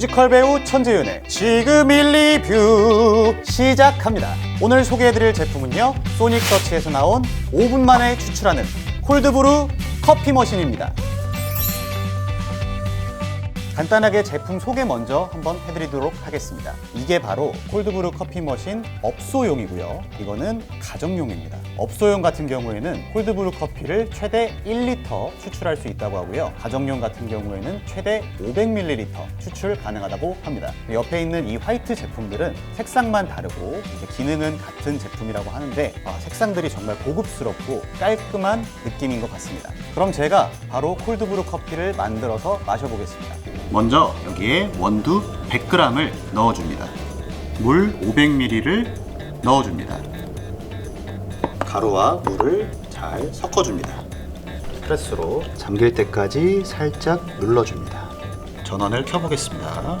뮤지컬 배우 천재윤의 지금 1, 리뷰 시작합니다. 오늘 소개해드릴 제품은요. 소닉서치에서 나온 5분 만에 추출하는 콜드브루 커피 머신입니다. 간단하게 제품 소개 먼저 한번 해드리도록 하겠습니다. 이게 바로 콜드브루 커피 머신 업소용이고요. 이거는 가정용입니다. 업소용 같은 경우에는 콜드브루 커피를 최대 1리터 추출할 수 있다고 하고요. 가정용 같은 경우에는 최대 500ml 추출 가능하다고 합니다. 옆에 있는 이 화이트 제품들은 색상만 다르고 기능은 같은 제품이라고 하는데 아, 색상들이 정말 고급스럽고 깔끔한 느낌인 것 같습니다. 그럼 제가 바로 콜드브루 커피를 만들어서 마셔보겠습니다. 먼저 여기에 원두 100g을 넣어줍니다. 물 500ml를 넣어줍니다. 가루와 물을 잘 섞어줍니다. 프레스로 잠길 때까지 살짝 눌러줍니다. 전원을 켜보겠습니다.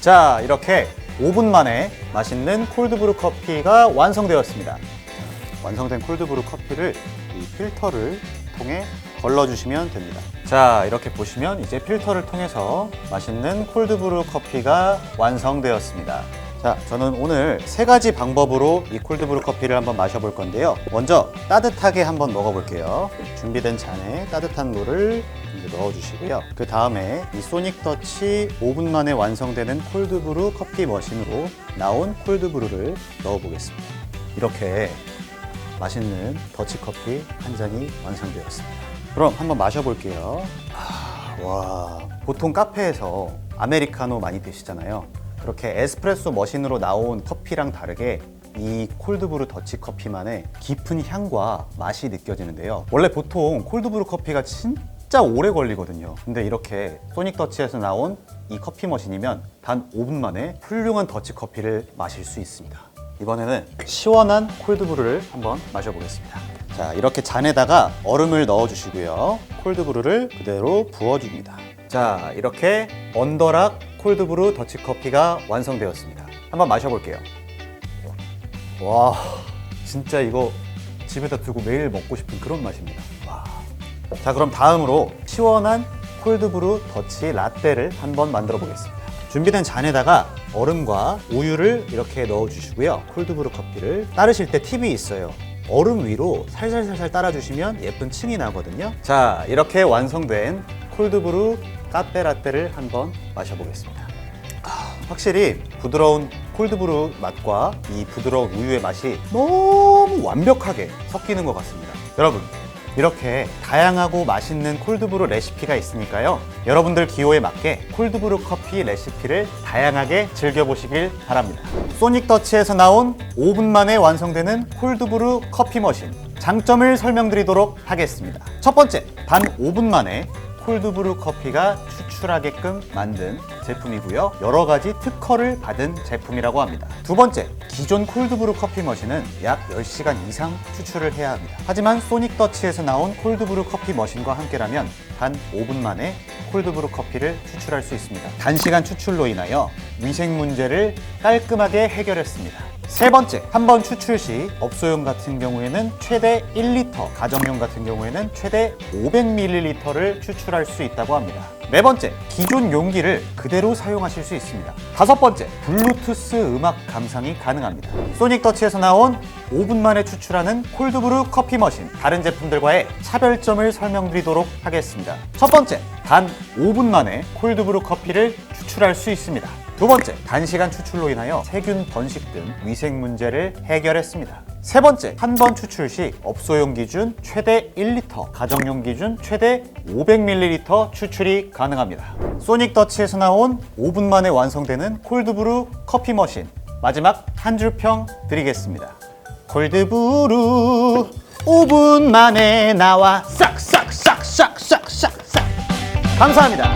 자, 이렇게 5분 만에 맛있는 콜드브루 커피가 완성되었습니다. 완성된 콜드브루 커피를 이 필터를 통해 걸러주시면 됩니다. 자, 이렇게 보시면 이제 필터를 통해서 맛있는 콜드브루 커피가 완성되었습니다. 자, 저는 오늘 세 가지 방법으로 이 콜드브루 커피를 한번 마셔볼 건데요. 먼저 따뜻하게 한번 먹어볼게요. 준비된 잔에 따뜻한 물을 넣어주시고요. 그 다음에 이 소닉 터치 5분 만에 완성되는 콜드브루 커피 머신으로 나온 콜드브루를 넣어보겠습니다. 이렇게 맛있는 더치커피 한 잔이 완성되었습니다. 그럼 한번 마셔볼게요. 아, 와, 보통 카페에서 아메리카노 많이 드시잖아요. 그렇게 에스프레소 머신으로 나온 커피랑 다르게 이 콜드브루 더치 커피만의 깊은 향과 맛이 느껴지는데요. 원래 보통 콜드브루 커피가 진짜 오래 걸리거든요. 근데 이렇게 소닉 더치에서 나온 이 커피 머신이면 단 5분 만에 훌륭한 더치 커피를 마실 수 있습니다. 이번에는 시원한 콜드브루를 한번 마셔보겠습니다. 자, 이렇게 잔에다가 얼음을 넣어주시고요. 콜드브루를 그대로 부어줍니다. 자, 이렇게 언더락 콜드브루 더치커피가 완성되었습니다. 한번 마셔볼게요. 와, 진짜 이거 집에다 두고 매일 먹고 싶은 그런 맛입니다. 와. 자, 그럼 다음으로 시원한 콜드브루 더치 라떼를 한번 만들어 보겠습니다. 준비된 잔에다가 얼음과 우유를 이렇게 넣어주시고요. 콜드브루 커피를 따르실 때 팁이 있어요. 얼음 위로 살살살살 따라주시면 예쁜 층이 나거든요. 자, 이렇게 완성된 콜드브루 카페 라떼를 한번 마셔보겠습니다. 아, 확실히 부드러운 콜드브루 맛과 이 부드러운 우유의 맛이 너무 완벽하게 섞이는 것 같습니다. 여러분, 이렇게 다양하고 맛있는 콜드브루 레시피가 있으니까요. 여러분들 기호에 맞게 콜드브루 커피 레시피를 다양하게 즐겨보시길 바랍니다. 소닉 더치에서 나온 5분 만에 완성되는 콜드브루 커피 머신. 장점을 설명드리도록 하겠습니다. 첫 번째, 단 5분 만에 콜드브루 커피가 추출하게끔 만든 제품이고요. 여러 가지 특허를 받은 제품이라고 합니다. 두 번째, 기존 콜드브루 커피 머신은 약 10시간 이상 추출을 해야 합니다. 하지만 소닉 더치에서 나온 콜드브루 커피 머신과 함께라면 단 5분 만에 콜드브루 커피를 추출할 수 있습니다. 단시간 추출로 인하여 위생 문제를 깔끔하게 해결했습니다. 세 번째, 한 번 추출 시 업소용 같은 경우에는 최대 1리터, 가정용 같은 경우에는 최대 500ml를 추출할 수 있다고 합니다. 네 번째, 기존 용기를 그대로 사용하실 수 있습니다. 다섯 번째, 블루투스 음악 감상이 가능합니다. 소닉 더치에서 나온 5분 만에 추출하는 콜드브루 커피 머신. 다른 제품들과의 차별점을 설명드리도록 하겠습니다. 첫 번째, 단 5분 만에 콜드브루 커피를 추출할 수 있습니다. 두 번째, 단시간 추출로 인하여 세균 번식 등 위생 문제를 해결했습니다. 세 번째, 한 번 추출 시 업소용 기준 최대 1리터, 가정용 기준 최대 500ml 추출이 가능합니다. 소닉 더치에서 나온 5분 만에 완성되는 콜드브루 커피 머신. 마지막 한 줄 평 드리겠습니다. 콜드브루 5분 만에 나와 싹싹싹싹싹싹싹 감사합니다.